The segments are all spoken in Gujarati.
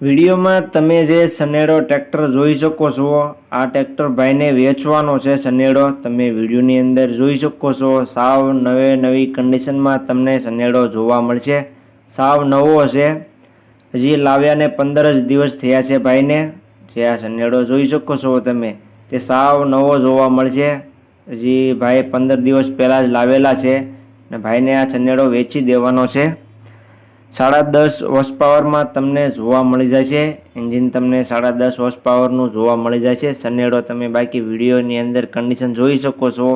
વિડીયોમાં તમે જે સનેડો ટ્રેક્ટર જોઈ શકો છો, આ ટ્રેક્ટર ભાઈને વેચવાનો છે સનેડો. તમે વિડીયોની અંદર જોઈ શકો છો, સાવ નવે નવી કન્ડિશનમાં તમને સનેડો જોવા મળશે. સાવ નવો છે. હજી લાવ્યાને પંદર જ દિવસ થયા છે ભાઈને. જે આ સનેડો જોઈ શકો છો તમે, તે સાવ નવો જોવા મળશે. હજી ભાઈ પંદર દિવસ પહેલાં જ લાવેલા છે ને ભાઈને આ સનેડો વેચી દેવાનો છે. સાડા દસ હોર્સ પાવરમાં તમને જોવા મળી જશે. એન્જિન તમને સાડા દસ હોર્સ પાવરનું જોવા મળી જશે. સનેડો તમે બાકી વિડીયોની અંદર કન્ડિશન જોઈ શકો છો.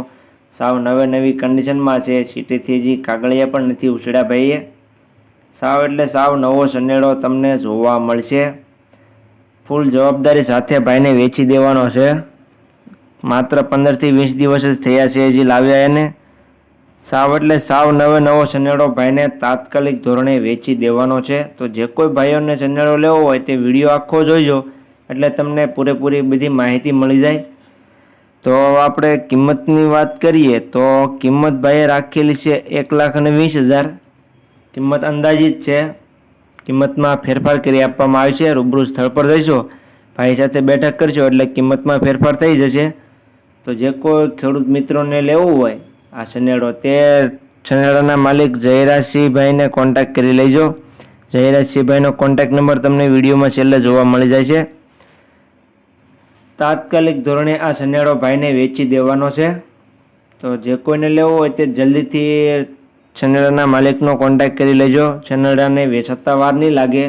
સાવ નવે નવી કન્ડિશનમાં છે. સીટેથી હજી કાગળિયા પણ નથી ઉછળ્યા ભાઈએ. સાવ એટલે સાવ નવો સનેડો તમને જોવા મળશે. ફૂલ જવાબદારી સાથે ભાઈને વેચી દેવાનો છે. માત્ર પંદરથી વીસ દિવસ જ થયા છે હજી લાવ્યા એને. સાવ એટલે સાવ નવે નવો સનેડો ભાઈને તાત્કાલિક ધોરણે વેચી દેવાનો છે. તો જે કોઈ ભાઈઓને સનેડો લેવો હોય તે વીડિયો આખો જોઈજો, એટલે તમને પૂરેપૂરી બધી માહિતી મળી જાય. તો આપણે કિંમતની વાત કરીએ, તો કિંમત ભાઈએ રાખેલી છે એક લાખ અને વીસ હજાર. કિંમત અંદાજિત છે. કિંમતમાં ફેરફાર કરી આપવામાં આવે છે. રૂબરૂ સ્થળ પર જઈશો, ભાઈ સાથે બેઠક કરશો એટલે કિંમતમાં ફેરફાર થઈ જશે. તો જે કોઈ ખેડૂત મિત્રોને લેવું હોય આ શનેડો તે શનેડાના માલિક જયરાજસિંહભાઈને કોન્ટેક્ટ કરી લેજો. જયરાજસિંહભાઈનો કોન્ટેક્ટ નંબર તમને વિડીયોમાં છેલ્લે જોવા મળી જાય છે. તાત્કાલિક ધોરણે આ શનેડો ભાઈને વેચી દેવાનો છે. તો જે કોઈને લેવો હોય તે જલ્દીથી શનેડાના માલિકનો કોન્ટેક્ટ કરી લેજો. શનેડાને વેચતા વાર નહીં લાગે.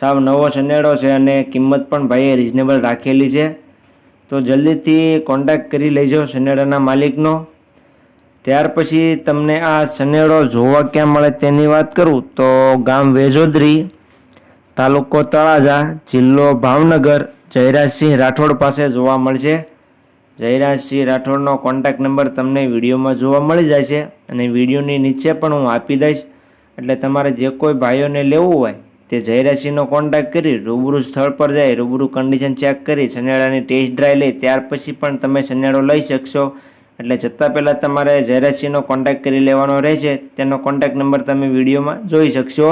સાવ નવો શનેડો છે અને કિંમત પણ ભાઈએ રિઝનેબલ રાખેલી છે. તો જલ્દીથી કોન્ટેક્ટ કરી લેજો શનેડાના માલિકનો. ત્યાર પછી તમને આ સનેડો જોવા ક્યાં મળે તેની વાત કરું તો ગામ વેજોદરી, તાલુકો તળાજા, જિલ્લો ભાવનગર, જયરાજસિંહ રાઠોડ પાસે જોવા મળશે. જયરાજસિંહ રાઠોડનો કોન્ટેક્ટ નંબર તમને વિડીયોમાં જોવા મળી જાય છે અને વિડીયોની નીચે પણ હું આપી દઈશ. એટલે તમારે જે કોઈ ભાઈઓને લેવું હોય તે જયરાજસિંહનો કોન્ટેક્ટ કરી રૂબરૂ સ્થળ પર જાય, રૂબરૂ કન્ડિશન ચેક કરી શનિયાળાની ટેસ્ટ ડ્રાઈવ લઈ ત્યાર પછી પણ તમે શનિયાળો લઈ શકશો. એટલે જતાં પહેલાં તમારે જયરાજસિંહનો કોન્ટેક્ટ કરી લેવાનો રહેશે. તેનો કોન્ટેક્ટ નંબર તમે વિડીયોમાં જોઈ શકશો.